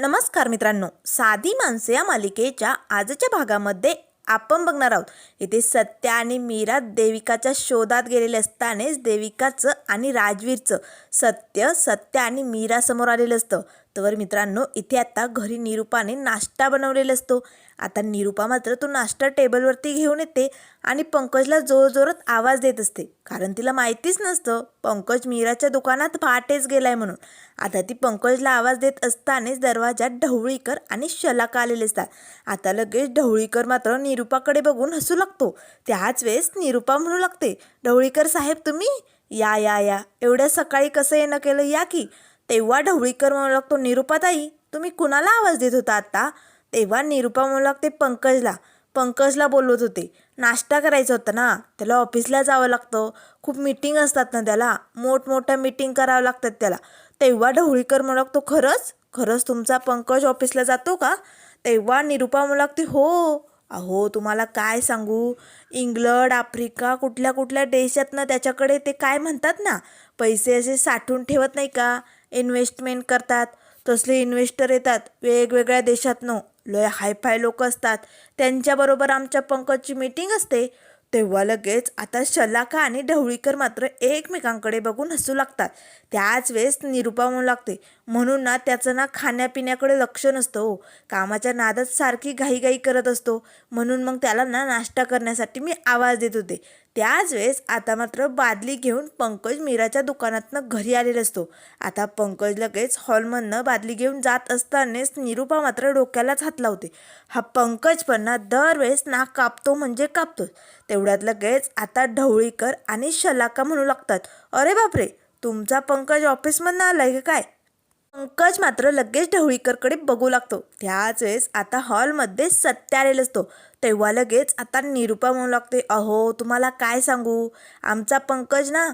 नमस्कार मित्रांनो. साधी माणसे या मालिकेच्या आजच्या भागामध्ये आपण बघणार आहोत. इथे सत्या आणि मीरा देविकाच्या शोधात गेलेले असतानेच देविकाचं आणि राजवीरचं सत्य सत्य आणि मीरा समोर आलेलं असतं. तर मित्रांनो इथे आता घरी निरूपाने नाश्ता बनवलेला असतो. आता निरूपा मात्र तो नाश्ता टेबलवरती घेऊन येते आणि पंकजला जोरजोरात आवाज देत असते. कारण तिला माहितीच नसतं पंकज मीराच्या दुकानात पहाटेच गेलाय म्हणून. आता ती पंकजला आवाज देत असतानाच दरवाजात ढवळीकर आणि शलाका आलेले असतात. आता लगेच ढवळीकर मात्र निरूपाकडे बघून हसू लागतो. त्याच वेळेस निरूपा म्हणू लागते ढवळीकर साहेब तुम्ही? या या या. एवढ्या सकाळी कसं येणं केलं या की? तेव्हा ढवळीकर म्हणू लागतो निरुपाताई तुम्ही कुणाला आवाज देत होता आत्ता? तेव्हा निरुपा म्हणू लागते पंकजला पंकजला बोलवत होते. नाश्ता करायचा होता ना त्याला ऑफिसला जावं लागतं. खूप मीटिंग असतात ना त्याला मोठमोठ्या मीटिंग करावं लागतात त्याला. तेव्हा ढवळीकर म्हणू लागतो खरंच खरंच तुमचा पंकज ऑफिसला जातो का? तेव्हा निरुपा म्हणू लागते हो. अहो तुम्हाला काय सांगू? इंग्लंड आफ्रिका कुठल्या कुठल्या देशातनं त्याच्याकडे ते काय म्हणतात ना? पैसे असे साठवून ठेवत नाही का? इन्व्हेस्टमेंट करतात. तसले इन्व्हेस्टर येतात वेगवेगळ्या देशातनं. लय हायफाय लोक असतात. त्यांच्याबरोबर आमच्या पंकजची मीटिंग असते. तेव्हा लगेच आता शलाका आणि ढवळीकर मात्र एकमेकांकडे बघून हसू लागतात. त्याच वेळेस निरूपा म्हणू लागते म्हणून ना त्याचं ना खाण्यापिण्याकडे लक्ष नसतं हो. कामाच्या नादात सारखी घाईघाई करत असतो. म्हणून मग त्याला ना नाश्ता करण्यासाठी मी आवाज देत होते. त्याच वेळेस आता मात्र बादली घेऊन पंकज मीराच्या दुकानातनं घरी आलेला असतो. आता पंकज लगेच हॉलमधनं बादली घेऊन जात असतानाच निरूपा मात्र डोक्यालाच हात लावते. हा पंकज पण ना दरवेळेस नाक कापतो म्हणजे कापतो तेवढ्यात लगेच आता ढवळीकर आणि शलाका म्हणू लागतात अरे बापरे तुमचा पंकज ऑफिसमधनं आलाय का काय? पंकज मात्र लगेच ढवळीकरकडे बघू लागतो. त्याच वेळेस आता हॉलमध्ये सत्या आलेला असतो तेव्हा लगेच आता निरूपा म्हणू लागते अहो तुम्हाला काय सांगू? आमचा पंकज ना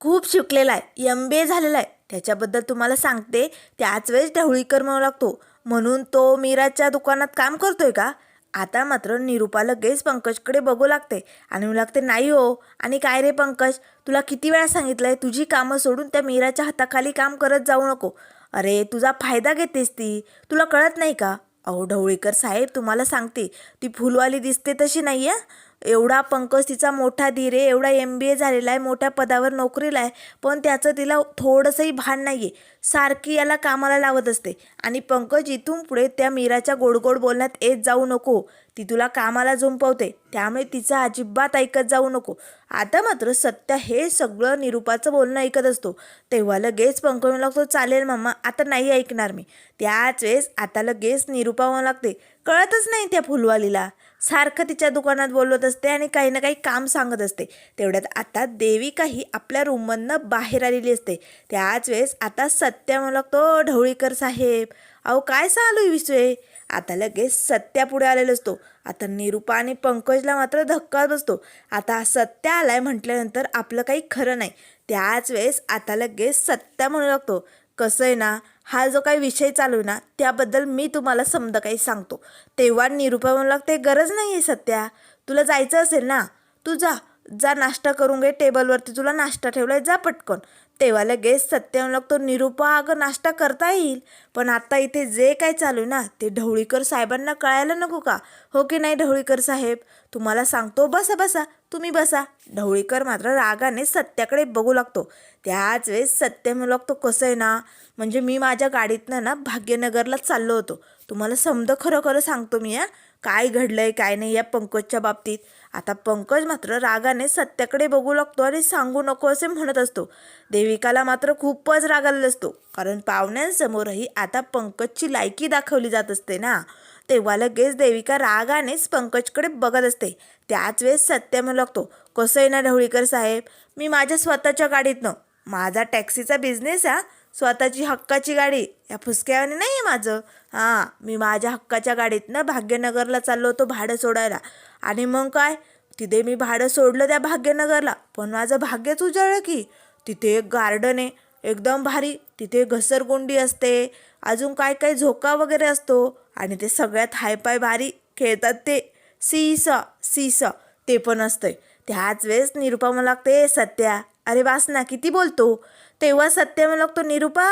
खूप शिकलेला आहे एम बी ए झालेला आहे. त्याच्याबद्दल तुम्हाला सांगते त्याच वेळेस ढवळीकर म्हणू लागतो म्हणून तो मीराच्या दुकानात काम करतोय का? आता मात्र निरूपा लगेच पंकजकडे बघू लागते आणि म्हणू लागते नाही हो. आणि काय रे पंकज? तुला किती वेळा सांगितलंय तुझी कामं सोडून त्या मीराच्या हाताखाली काम करत जाऊ नको. अरे तुझा फायदा घेतेस ती. तुला कळत नाही का? अहो ढवळीकर साहेब तुम्हाला सांगते ती फुलवाली दिसते तशी नाही आहे एवढा पंकज तिचा मोठा धीर आहे एवढा एम बी ए झालेला आहे मोठ्या पदावर नोकरीला आहे पण त्याचं तिला थोडंसंही भान नाही आहे सारखी याला कामाला लावत असते. आणि पंकज इथून पुढे त्या मीराच्या गोडगोड बोलण्यात येत जाऊ नको. ती तुला कामाला झुंपवते. त्यामुळे तिचं अजिबात ऐकत जाऊ नको. आता मात्र सत्य हे सगळं निरूपाचं बोलणं ऐकत असतो. तेव्हा लगेच पंकज म्हणू लागतो चालेल मम्मा आता नाही ऐकणार मी. त्याच वेळेस आता लगेच निरूपा म्हणू लागते कळतच नाही त्या फुलवालीला. सारखं तिच्या दुकानात बोलवत असते आणि काही ना काही काम सांगत असते. तेवढ्यात आता देविकाही आपल्या रूममधनं बाहेर आलेली असते. त्याच वेळेस आता सत्या म्हणू लागतो ढवळीकर साहेब. अहो काय चालू आहे विषय? आता लगेच सत्या पुढे आलेला असतो. आता निरूपा आणि पंकजला मात्र धक्का बसतो. आता सत्या आलाय म्हटल्यानंतर आपलं काही खरं नाही. त्याच वेळेस आता लगेच सत्या म्हणू लागतो. कसं आहे ना हा जो काही विषय चालू आहे ना त्याबद्दल मी तुम्हाला समजा काही सांगतो. तेव्हा निरूपा म्हणू लागते गरज नाही आहे सत्या. तुला जायचं असेल ना तू जा. जा नाश्ता करून घे टेबलवरती तुला नाश्ता ठेवलाय जा पटकन. तेव्हा लगेच सत्य तो लागतो निरूपा अगं नाश्ता करता येईल. पण आता इथे जे काय चालू आहे ना ते ढवळीकर साहेबांना कळायला नको का? हो की नाही ढवळीकर साहेब? तुम्हाला सांगतो बसा बसा. तुम्ही बसा. ढवळीकर मात्र रागाने सत्याकडे बघू लागतो. त्याच वेळेस सत्य म्हणू लागतो कसं आहे ना म्हणजे मी माझ्या गाडीतनं ना भाग्यनगरला चाललो होतो. तुम्हाला समजा खरं खरं सांगतो मी या काय घडलंय काय नाही या पंकजच्या बाबतीत. आता पंकज मात्र रागाने सत्याकडे बघू लागतो आणि सांगू नको असे म्हणत असतो. देविकाला मात्र खूपच राग आलेला असतो. कारण पाहुण्यांसमोरही आता पंकजची लायकी दाखवली जात असते ना. तेव्हा लगेच देविका रागानेच पंकजकडे बघत असते. त्याच वेळेस सत्य म्हणू लागतो कसं आहे ना ढवळीकर साहेब? मी माझ्या स्वतःच्या गाडीतनं. माझा टॅक्सीचा बिझनेस हा स्वतःची हक्काची गाडी. या फुसक्यावाने नाही आहे माझं. हां मी माझ्या हक्काच्या गाडीतनं भाग्यनगरला चाललो होतो भाडं सोडायला. आणि मग काय? तिथे मी भाडं सोडलं त्या भाग्यनगरला. पण माझं भाग्यच उजळलं की तिथे एक गार्डन आहे. एकदम भारी. तिथे घसरगुंडी असते. अजून काय काय झोका वगैरे असतो. आणि ते सगळ्यात हायपाय भारी खेळतात ते. सीस सीस ते पण असतंय. त्याच वेळेस निरुपा मला लागते सत्या. अरे वास ना किती बोलतो? तेव्हा सत्य मला तो निरुपा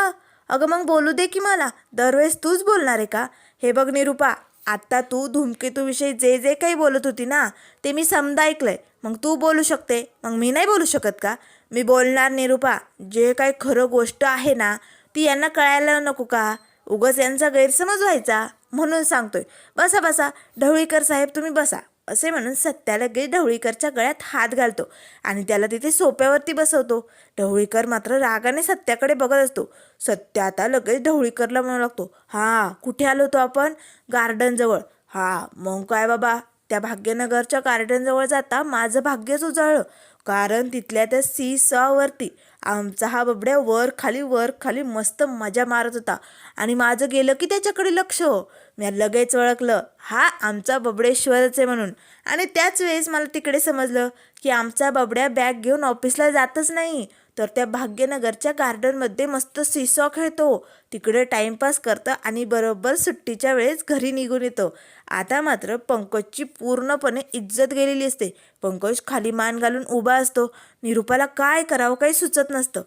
अगं मग बोलू दे की मला दरवेळेस तूच बोलणार आहे का? हे बघ निरूपा आत्ता तू धूमकेतूविषयी जे जे काही बोलत होती ना ते मी समजा ऐकलंय. मग तू बोलू शकते मग मी नाही बोलू शकत का? मी बोलणार निरूपा जे काही खरं गोष्ट आहे ना ती यांना कळायला नको का? उगस यांचा गैरसमज व्हायचा म्हणून सांगतोय. बसा बसा ढवळीकर साहेब तुम्ही बसा. असे म्हणून सत्या लगेच ढवळीकरच्या गळ्यात हात घालतो आणि त्याला तिथे सोप्यावरती बसवतो. ढवळीकर मात्र रागाने सत्याकडे बघत असतो. सत्या आता लगेच ढवळीकरला म्हणू लागतो हां कुठे आलो होतो आपण? गार्डनजवळ हां मग काय बाबा त्या भाग्यनगरच्या गार्डनजवळ जाता माझं भाग्यच उजळलं. कारण तिथल्या त्या सी सॉवरती आमचा हा बबड्या वर खाली वर खाली मस्त मजा मारत होता. आणि माझं गेलं की त्याच्याकडे लक्ष हो. मी लगेच ओळखलं. हा आमचा बबडेश्वरच आहे म्हणून. आणि त्याच वेळेस मला तिकडे समजलं की आमचा बबड्या बॅग घेऊन ऑफिसला जातच नाही. तर त्या भाग्यनगरच्या गार्डनमध्ये मस्त सिसॉ खेळतो. तिकडे टाईमपास करतं आणि बरोबर सुट्टीच्या वेळेस घरी निघून येतो. आता मात्र पंकजची पूर्णपणे इज्जत गेलेली असते. पंकज खाली मान घालून उभा असतो. निरूपाला काय करावं काही सुचत नसतं.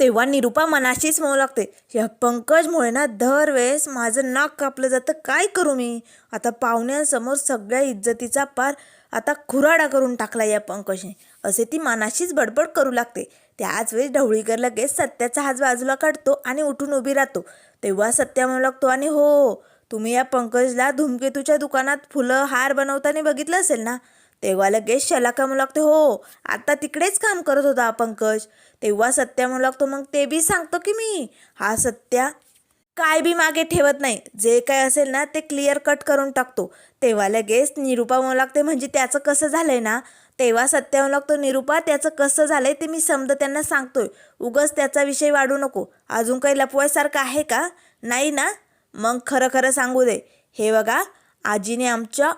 तेव्हा निरूपा मनाशीच म्हणू लागते या पंकजमुळे ना दरवेळेस माझं नाक कापलं जातं. काय करू मी? आता पाहुण्यांसमोर सगळ्या इज्जतीचा पार आता खुराडा करून टाकला या पंकजने. असे ती मनाशीच बडबड करू लागते. त्याच वेळेस ढवळीकर लगेच सत्याचा हात बाजूला काढतो आणि उठून उभी राहतो. तेव्हा सत्या म्हणू लागतो आणि हो तुम्ही या पंकजला धूमकेतूच्या दुकानात फुलं हार बनवताना बघितलं असेल ना? तेव्हा लगेच शलाका म्हणू लागते हो आता तिकडेच काम करत होता हा पंकज. तेव्हा सत्या म्हणू लागतो मग ते बी सांगतो की मी. हा सत्या काय बी मागे ठेवत नाही. जे काय असेल ना ते क्लिअर कट करून टाकतो. तेव्हा लगेच निरूपा म्हणू लागते म्हणजे त्याचं कसं झालंय ना? तेव्हा सत्या लागतो निरूपा त्याचं कसं झालंय ते मी समजा त्यांना सांगतोय. उगच त्याचा विषय वाढू नको. अजून काही लपवायसारखं आहे का? नाही ना. मग खरं खरं सांगू दे. हे बघा आजीने आमच्या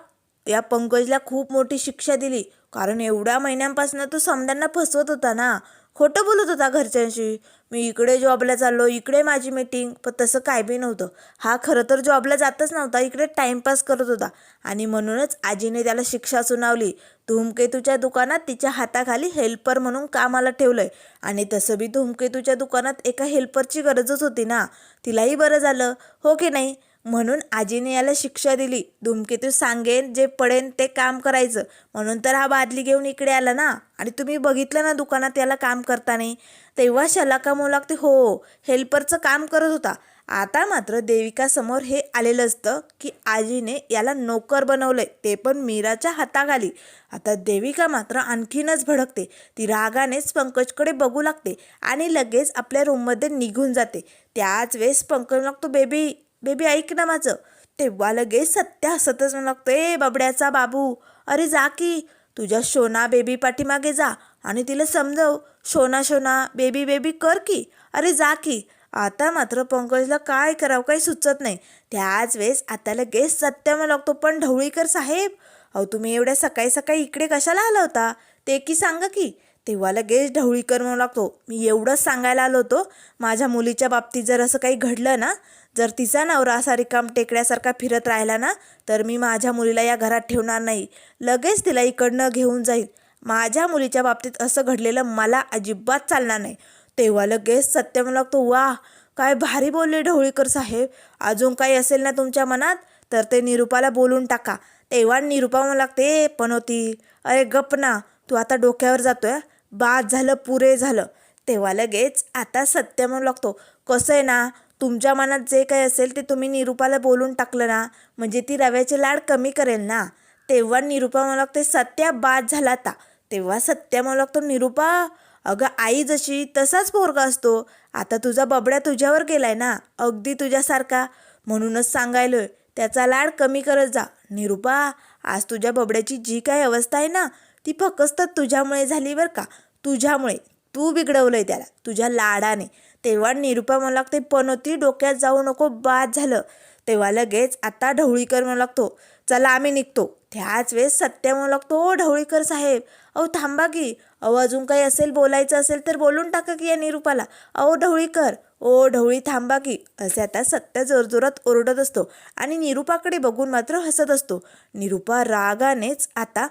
या पंकजला खूप मोठी शिक्षा दिली. कारण एवढ्या महिन्यांपासून तो समद्यांना फसवत होता ना. खोटं बोलत होता घरच्यांशी. मी इकडे जॉबला चाललो इकडे माझी मीटिंग पण तसं काय बी नव्हतं. हा खरं तर जॉबला जातच नव्हता इकडे टाईमपास करत होता. आणि म्हणूनच आजीने त्याला शिक्षा सुनावली. धूमकेतूच्या दुकानात तिच्या हाताखाली हेल्पर म्हणून कामाला ठेवलंय. आणि तसं बी धूमकेतूच्या दुकानात एका हेल्परची गरजच होती ना. तिलाही बरं झालं. हो की नाही? म्हणून आजीने याला शिक्षा दिली. धूमकेतू सांगेन जे पडेन ते काम करायचं. म्हणून तर हा बादली घेऊन इकडे आला ना. आणि तुम्ही बघितलं ना दुकानात याला काम करताना? तेव्हा शलाका म्हणू लागते हो हेल्परचं काम करत होता. आता मात्र देविकासमोर हे आलेलं असतं की आजीने याला नोकर बनवलंय ते पण मीराच्या हाताखाली. आता देविका मात्र आणखीनच भडकते. ती रागानेच पंकजकडे बघू लागते आणि लगेच आपल्या रूममध्ये निघून जाते. त्याच वेळेस पंकज लागतो बेबी बेबी ऐक ना माझं. तेव्हा लगेच सत्या हसतच म्हणू लागतो ए बबड्याचा बाबू अरे जा की तुझ्या शोना बेबी पाठीमागे जा आणि तिला समजव शोना शोना बेबी बेबी कर की. अरे जा की. आता मात्र पंकजला काय करावं काही सुचत नाही. त्याच वेळेस आता लगेच सत्या लागतो पण ढवळीकर साहेब अहो तुम्ही एवढ्या सकाळी सकाळी इकडे कशाला आला होता? ते की सांगा की. तेव्हा लगेच ढवळीकर म्हणू लागतो. मी एवढंच सांगायला आलो होतो. माझ्या मुलीच्या बाबतीत जर असं काही घडलं ना जर तिचा नवरा असा रिकाम टेकड्यासारखा फिरत राहिला ना तर मी माझ्या मुलीला या घरात ठेवणार नाही. लगेच तिला इकडनं घेऊन जाईल. माझ्या मुलीच्या बाबतीत असं घडलेलं मला अजिबात चालणार नाही. तेव्हा लगेच सत्य म्हणू लागतो वा काय भारी बोलले ढवळीकर साहेब. अजून काही असेल ना तुमच्या मनात तर ते निरूपाला बोलून टाका. तेव्हा निरूपा मला लागते पण होती अरे गप ना तू आता डोक्यावर जातोय बाद झालं पुरे झालं. तेव्हा लगेच आता सत्य म्हणू लागतो कसं आहे ना तुमच्या मनात जे काही असेल ते तुम्ही निरूपाला बोलून टाकलं ना म्हणजे ती रव्याचे लाड कमी करेल ना. तेव्हा निरूपा मला लागते सत्या बाद झाला आता. तेव्हा सत्या म्हणू लागतो निरूपा अगं आई जशी तसाच पोरगा असतो. आता तुझा बबड्या तुझ्यावर गेलाय ना अगदी तुझ्यासारखा. म्हणूनच सांगायलोय त्याचा लाड कमी करत जा. निरूपा आज तुझ्या बबड्याची जी काय अवस्था आहे ना ती फक्त तुझ्यामुळे झाली बरं का. तुझ्यामुळे. तू बिघडवलंय त्याला. तुझ्या लाडाने. तेव्हा निरूपा म्हणू लागते पण डोक्यात जाऊ नको बाद झालं. तेव्हा लगेच आता ढवळीकर म्हणू लागतो चला आम्ही निघतो. त्याच वेळेस सत्य म्हणू लागतो ओ ढवळीकर साहेब अहो थांबा की. अहो अजून काही असेल बोलायचं असेल तर बोलून टाका की या निरूपाला. अहो ढवळीकर ओ ढवळी थांबा की. असे आता सत्य जोरजोरात ओरडत असतो आणि निरूपाकडे बघून मात्र हसत असतो. निरूपा रागानेच आता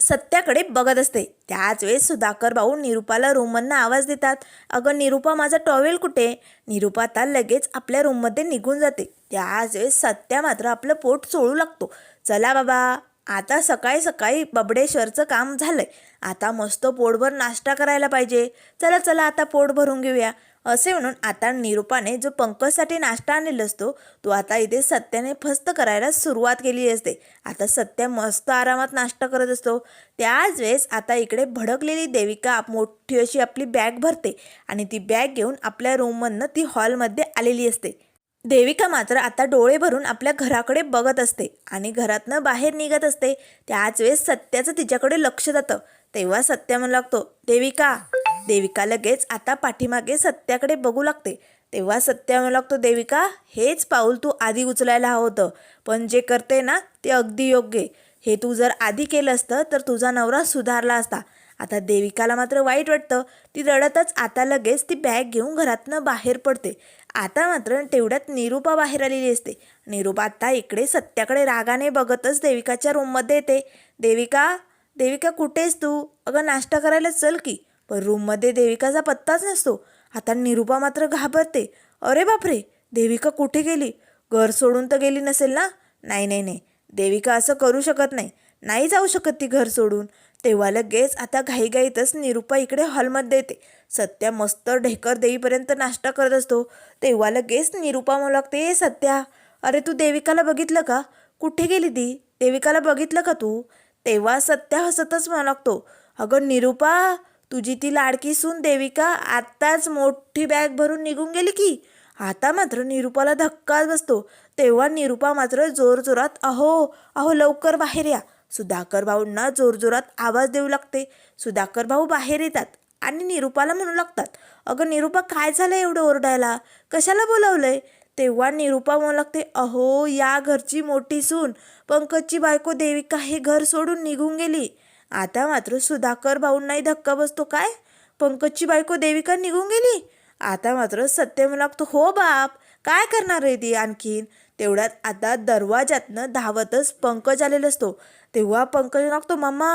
सत्याकडे बघत असते. त्याच वेळेस सुधाकर भाऊ निरुपाला रूममधनं आवाज देतात. अगं निरुपा माझा टॉवेल कुठे? निरुपा आता लगेच आपल्या रूममध्ये निघून जाते. त्याच वेळेस सत्या मात्र आपलं पोट चोळू लागतो. चला बाबा. आता सकाळी सकाळी बबडेश्वरचं काम झालंय. आता मस्त पोटभर नाश्ता करायला पाहिजे. चला चला आता पोट भरून घेऊया. असे म्हणून आता निरुपाने जो पंकजसाठी नाश्ता आणलेला असतो तो आता इथे सत्याने फस्त करायला सुरुवात केली असते. आता सत्या मस्त आरामात नाश्ता करत असतो. त्याच वेळेस आता इकडे भडकलेली देविका मोठी अशी आपली बॅग भरते आणि ती बॅग घेऊन आपल्या रूममधनं ती हॉलमध्ये आलेली असते. देविका मात्र आता डोळे भरून आपल्या घराकडे बघत असते आणि घरातनं बाहेर निघत असते. त्याच वेळेस सत्याचं तिच्याकडे लक्ष जातं. तेव्हा सत्य म्हणू लागतो देविका. देविका लगेच आता पाठीमागे सत्याकडे बघू लागते. तेव्हा सत्य म्हणू लागतो देविका हेच पाऊल तू आधी उचलायला हवं होतं. पण जे करते ना ते अगदी योग्य हे तू जर आधी केलं असतं तर तुझा नवरा सुधारला असता. आता देविकाला मात्र वाईट वाटतं. ती रडतच आता लगेच ती बॅग घेऊन घरातनं बाहेर पडते. आता मात्र तेवढ्यात निरूपा बाहेर आलेली असते. निरूपा आता इकडे सत्याकडे रागाने बघतच देविकाच्या रूममध्ये येते. देविका देविका कुठेस तू? अगं नाश्ता करायला चल की. पण रूममध्ये देविकाचा पत्ताच नसतो. आता निरूपा मात्र घाबरते. अरे बापरे! देविका कुठे गेली? घर सोडून तर गेली नसेल ना? नाही नाही नाही. देविका असं करू शकत नाही. नाही जाऊ शकत ती घर सोडून. तेव्हा लगेच आता घाईघाईतच निरुपा इकडे हॉलमध्ये येते. सत्या मस्त ढेकर देईपर्यंत नाश्ता करत असतो. तेव्हा लगेच निरुपा म्हणू लागते "ए सत्या अरे तू देविकाला बघितलं का? कुठे गेली ती? देविकाला बघितलं का तू? तेव्हा सत्या हसतच म्हणू लागतो अगं निरुपा तुझी ती लाडकी सून देविका आत्ताच मोठी बॅग भरून निघून गेली की? आता मात्र निरुपाला धक्काच बसतो. तेव्हा निरुपा मात्र जोरजोरात अहो अहो लवकर बाहेर या. सुधाकर भाऊंना जोरजोरात आवाज देऊ लागते. सुधाकर भाऊ बाहेर येतात आणि निरूपाला म्हणू लागतात अगं निरूपा काय झालं एवढं ओरडायला? कशाला बोलावलंय? तेव्हा निरूपा म्हणू लागते अहो या घरची मोठी सून पंकजची बायको देविका हे घर सोडून निघून गेली. आता मात्र सुधाकर भाऊंनाही धक्का बसतो काय? पंकजची बायको देविका निघून गेली? आता मात्र सत्य म्हणू लागतो हो बाप काय करणार आहे ती आणखीन? तेवढ्यात आता दरवाजातनं धावतच पंकज आलेला असतो. तेव्हा पंकज लागतो मम्मा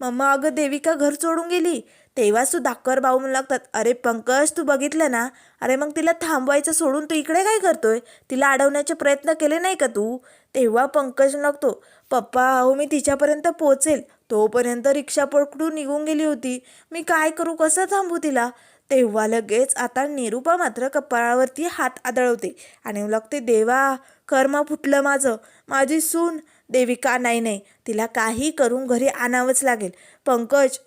मम्मा अगं देविका घर सोडून गेली. तेव्हा सुद्धा अक्कर भाऊ म्हणू लागतात अरे पंकज तू बघितलं ना? अरे मग तिला थांबवायचं सोडून तू इकडे काय करतोय? तिला अडवण्याचे प्रयत्न केले नाही का तू? तेव्हा पंकज लागतो पप्पा अहो मी तिच्यापर्यंत पोचेल तोपर्यंत रिक्षा पकडून निघून गेली होती. मी काय करू? कसं थांबू तिला? तेव्हा लगेच आता निरूपा मात्र कपाळावरती हात आदळवते आणि लागते देवा कर्म फुटलं माझं. माझी सून देविका नाही नाही तिला काही करून घरी आणावंच लागेल. पंकज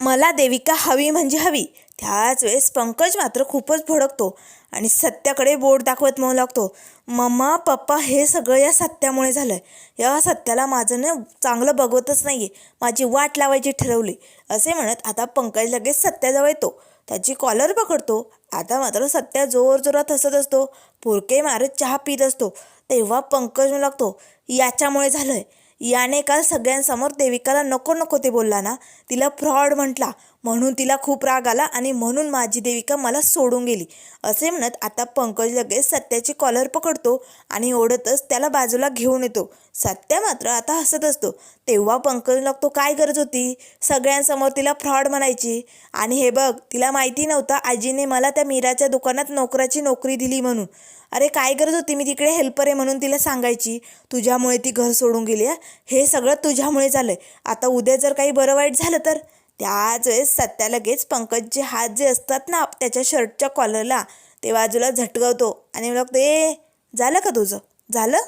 मला देविका हवी म्हणजे हवी. त्याच वेळेस पंकज मात्र खूपच भडकतो आणि सत्याकडे बोट दाखवत म्हणू लागतो. मम्मा पप्पा हे सगळं या सत्यामुळे झालं आहे या सत्याला माझं ना चांगलं बघवतच नाही आहे माझी वाट लावायची ठरवली. असे म्हणत आता पंकज लगेच सत्याजवळ येतो. त्याची कॉलर पकडतो. आता मात्र सत्या जोर जोरात हसत असतो. पुरके मारत चहा पित असतो. तेव्हा पंकज म्हणू लागतो याच्यामुळे झालं आहे याने काल सगळ्यांसमोर देविकाला नको नको ते बोलला ना. तिला फ्रॉड म्हटला. म्हणून तिला खूप राग आला आणि म्हणून माझी देविका मला सोडून गेली. असे म्हणत आता पंकज लगेच सत्याची कॉलर पकडतो आणि ओढतच त्याला बाजूला घेऊन येतो. सत्या मात्र आता हसत असतो. तेव्हा पंकज लागतो काय गरज होती? सगळ्यांसमोर तिला फ्रॉड म्हणायची. आणि हे बघ तिला माहिती नव्हतं आजीने मला त्या मीराच्या दुकानात नोकराची नोकरी दिली म्हणून. अरे काय गरज होती मी तिकडे हेल्पर आहे म्हणून तिला सांगायची? तुझ्यामुळे ती घर सोडून गेली आहे हे सगळं तुझ्यामुळे झालं आहे आता उद्या जर काही बरं वाईट झालं तर? त्याच वेळेस सत्या लगेच पंकजचे हात जे असतात ना त्याच्या शर्टच्या कॉलरला ते बाजूला झटकवतो आणि लागतो ए झालं का तुझं? झालं?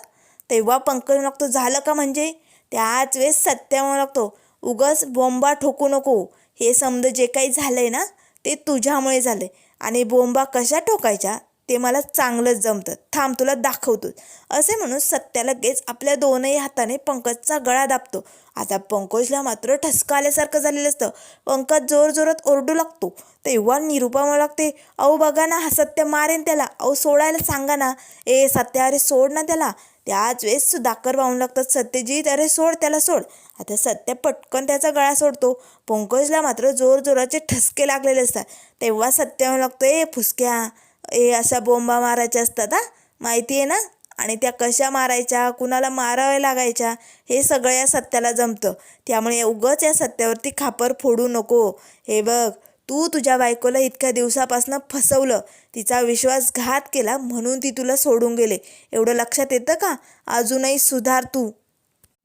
तेव्हा पंकज लागतो झालं का म्हणजे? त्याच वेळेस सत्या म्हणू लागतो उगस बोंबा ठोकू नको. हे समज जे काही झालं आहे ना ते तुझ्यामुळे झालं आहे आणि बोंबा कशा ठोकायच्या? ते मला चांगलंच जमतं. थांब तुला दाखवतो. असे म्हणून सत्या लगेच आपल्या दोनही हाताने पंकजचा गळा दाबतो. आता पंकजला मात्र ठसका आल्यासारखं झालेलं असतं. पंकज जोर जोरात ओरडू लागतो. तेव्हा निरुपा मला लागते अहो बघा ना हा सत्य मारेन त्याला. अहो सोडायला सांगा ना. ए सत्या अरे सोड ना त्याला. त्याच वेळेस सुधाकर वाहून लागतात सत्यजीत अरे सोड त्याला सोड. आता सत्य पटकन त्याचा गळा सोडतो. पंकजला मात्र जोर जोराचे ठसके लागलेले असतात. तेव्हा सत्य म्हणू लागतो ए फुसक्या. ए अशा बोंबा मारायच्या असतात हा? माहिती आहे ना? आणि त्या कशा मारायच्या कुणाला माराव्या लागायच्या हे सगळं या सत्याला जमतं. त्यामुळे उगंच या सत्यावरती खापर फोडू नको. हे बघ तू तुझ्या बायकोला इतक्या दिवसापासून फसवलं. तिचा विश्वासघात केला म्हणून ती तुला सोडून गेले. एवढं लक्षात येतं का? अजूनही सुधार तू.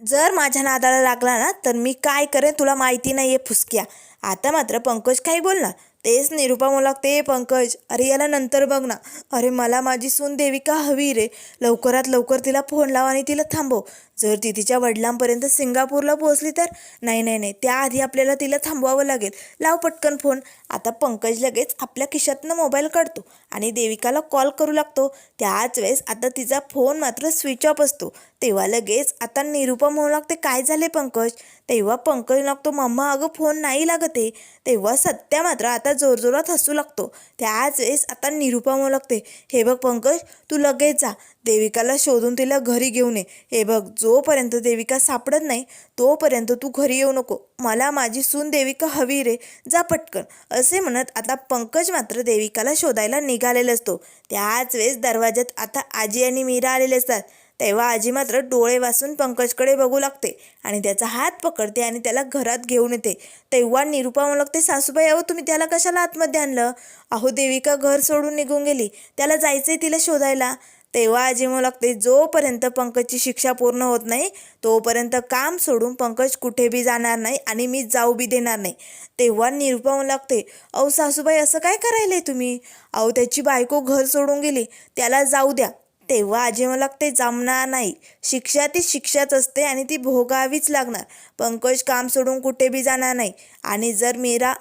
जर माझ्या नादाला लागला ना तर मी काय करेन तुला माहिती नाही आहे फुसक्या. आता मात्र पंकज काही बोलणार तेच निरुपा मला ते पंकज अरे याला नंतर बघ ना. अरे मला माझी सून देविका हवी रे? लवकरात लवकर तिला फोन लाव आणि तिला थांबव. जर ती तिच्या वडिलांपर्यंत सिंगापूरला पोहोचली तर नाही नाही नाही. त्याआधी आपल्याला तिला थांबवावं लागेल. लाव पटकन फोन. आता पंकज लगेच आपल्या खिशातनं मोबाईल काढतो आणि देविकाला कॉल करू लागतो. त्याच वेळेस आता तिचा फोन मात्र स्विच ऑफ असतो. तेव्हा लगेच आता निरुपा म्हणू लागते काय झाले पंकज? तेव्हा पंकज लागतो मम्मा अगं फोन नाही लागत आहे. तेव्हा सत्या मात्र आता जोरजोरात हसू लागतो. त्याच वेळेस आता निरुपा म्हणू लागते हे बघ पंकज तू लगेच जा. देविकाला शोधून तिला घरी घेऊन ये हे बघ जोपर्यंत देविका सापडत नाही तोपर्यंत तू घरी येऊ नको. मला माझी सून देविका हवी रे. जा पटकन. असे म्हणत आता पंकज मात्र देविकाला शोधायला निघालेला असतो. त्याच वेळेस दरवाज्यात आता आजी आणि मीरा आलेले असतात. तेव्हा आजी मात्र डोळे वासून पंकजकडे बघू लागते आणि त्याचा हात पकडते आणि त्याला घरात घेऊन येते. तेव्हा निरुपा म्हणू लागते सासूबाई अहो तुम्ही त्याला कशाला आतमध्ये आणलं? अहो देविका घर सोडून निघून गेली. त्याला जायचंय तिला शोधायला. तेव्हा आजी म्हणू लागते जोपर्यंत पंकजची शिक्षा पूर्ण होत नाही तोपर्यंत काम सोडून पंकज कुठे बी जाणार नाही आणि मी जाऊ बी देणार नाही. तेव्हा निरुपा म्हणू लागते अहो सासूबाई असं काय करायलंय तुम्ही? अहो त्याची बायको घर सोडून गेली त्याला जाऊ द्या. तेव्हा आजी मला लागते जमणार नाही. शिक्षा ती शिक्षाच असते आणि ती भोगावीच लागणार. पंकज काम सोडून कुठे बी जाणार नाही. आणि जर मीरा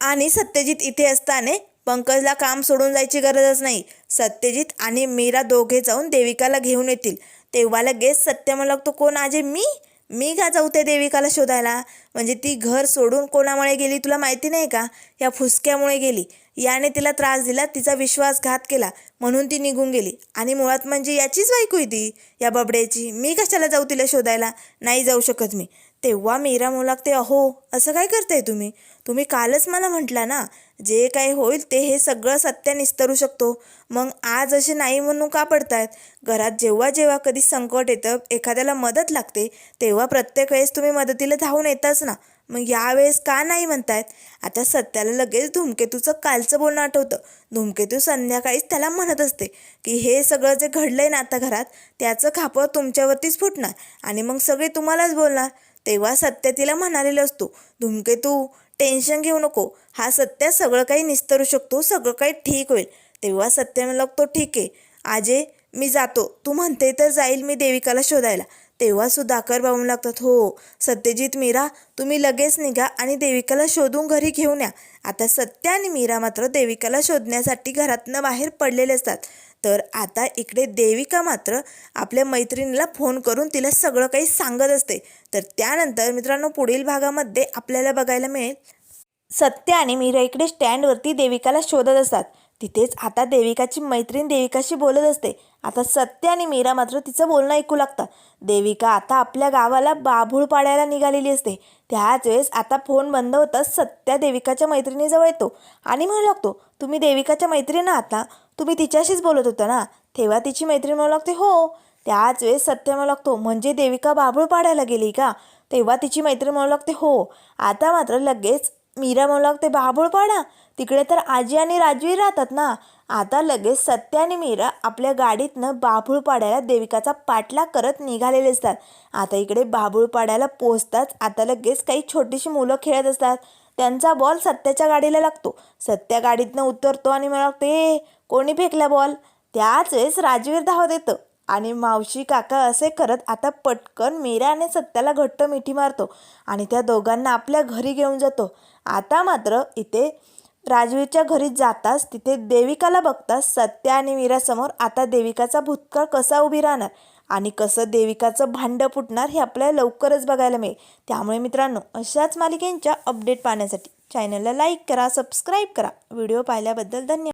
आणि सत्यजित इथे असताना पंकजला काम सोडून जायची गरजच नाही. सत्यजित आणि मीरा दोघे जाऊन देविकाला घेऊन येतील. तेव्हा लगेच सत्य मला लागतो कोण आजे मी? मी का जाऊ त्या देविकाला शोधायला? म्हणजे ती घर सोडून कोणामुळे गेली तुला माहिती नाही का? या फुसक्यामुळे गेली. याने तिला त्रास दिला तिचा विश्वासघात केला म्हणून ती निघून गेली. आणि मुळात म्हणजे याचीच बायको होती ती. या बबड्याची. मी कशाला जाऊ तिला शोधायला? नाही जाऊ शकत मी. तेव्हा मीरा मुलाक लागते अहो असं काय करताय तुम्ही? तुम्ही कालच मला म्हटला ना? जे काय होईल ते हे सगळं सत्य निस्तरू शकतो. मग आज असे नाही म्हणून का पडतायत? घरात जेव्हा जेव्हा कधी संकट येतं एखाद्याला मदत लागते तेव्हा प्रत्येक वेळेस तुम्ही मदतीला धावून येताच ना. मग यावेळेस का नाही म्हणतायत? आता सत्याला लगेच धूमकेतूचं कालचं बोलणं आठवतं. धूमकेतू संध्याकाळीच त्याला म्हणत असते की हे सगळं जे घडलंय ना आता घरात त्याचं खापं तुमच्यावरतीच फुटणार आणि मग सगळे तुम्हालाच बोलणार. तेव्हा सत्य तिला म्हणालेलं असतो धूमकेतू टेन्शन घेऊ नको. हा सत्य सगळं काही निस्तरू शकतो सगळं काही ठीक होईल. तेव्हा सत्य म्हणू तो ठीक आहे. आजे मी जातो. तू म्हणते तर जाईल मी देविकाला शोधायला. तेव्हा सुधाकर बाबू लागतात हो सत्यजित मीरा तुम्ही लगेच निघा आणि देविकाला शोधून घरी घेऊन या. आता सत्य आणि मीरा मात्र देविकाला शोधण्यासाठी घरातनं बाहेर पडलेले असतात. तर आता इकडे देविका मात्र आपल्या मैत्रिणीला फोन करून तिला सगळं काही सांगत असते. तर त्यानंतर मित्रांनो पुढील भागामध्ये आपल्याला बघायला मिळेल. सत्य आणि मीरा इकडे स्टँडवरती देविकाला शोधत असतात. तिथेच आता देविकाची मैत्रीण देविकाशी बोलत असते. आता सत्य आणि मीरा मात्र तिचं बोलणं ऐकू लागतात. देविका आता आपल्या गावाला बाभूळ पाडायला निघालेली असते. त्याच वेळेस आता फोन बंद होताच सत्या देविकाच्या मैत्रिणीजवळ येतो आणि म्हणू लागतो तुम्ही देविकाच्या मैत्रीण आहात ना? तुम्ही तिच्याशीच बोलत होता ना? तेव्हा तिची मैत्रीण म्हणू लागते हो त्याच वेळेस सत्य म्हणू लागतो. म्हणजे देविका बाभूळ पाडायला गेली का? तेव्हा तिची मैत्रीण म्हणू लागते हो आता मात्र लगेच मीरा म्हणू लागते बाबूळ पाडा. तिकडे तर आजी आणि राजवीर राहतात ना. आता लगेच सत्य आणि मीरा आपल्या गाडीतनं बाभूळ पाड्याला देविकाचा पाठलाग करत निघालेले असतात. आता इकडे बाभूळ पाड्याला पोचताच आता लगेच काही छोटीशी मुलं खेळत असतात. त्यांचा बॉल सत्याच्या गाडीला लागतो. सत्या गाडीतनं उतरतो आणि मला ते कोणी फेकला बॉल? त्याच वेळेस राजवीर धावत येतं. आणि मावशी काका असे करत आता पटकन मीरा आणि सत्याला घट्ट मिठी मारतो आणि त्या दोघांना आपल्या घरी घेऊन जातो. आता मात्र इथे राजवीरच्या घरी जाताच तिथे देविकाला बघताच सत्या आणि मीरासमोर आता देविकाचा भूतकाळ कसा उभी राहणार? आणि कसं देविकाचं भांडं फुटणार हे आपल्याला लवकरच बघायला मिळेल. त्यामुळे मित्रांनो अशाच मालिकेंच्या अपडेट पाहण्यासाठी चॅनलला लाईक करा सबस्क्राईब करा. व्हिडिओ पाहिल्याबद्दल धन्यवाद.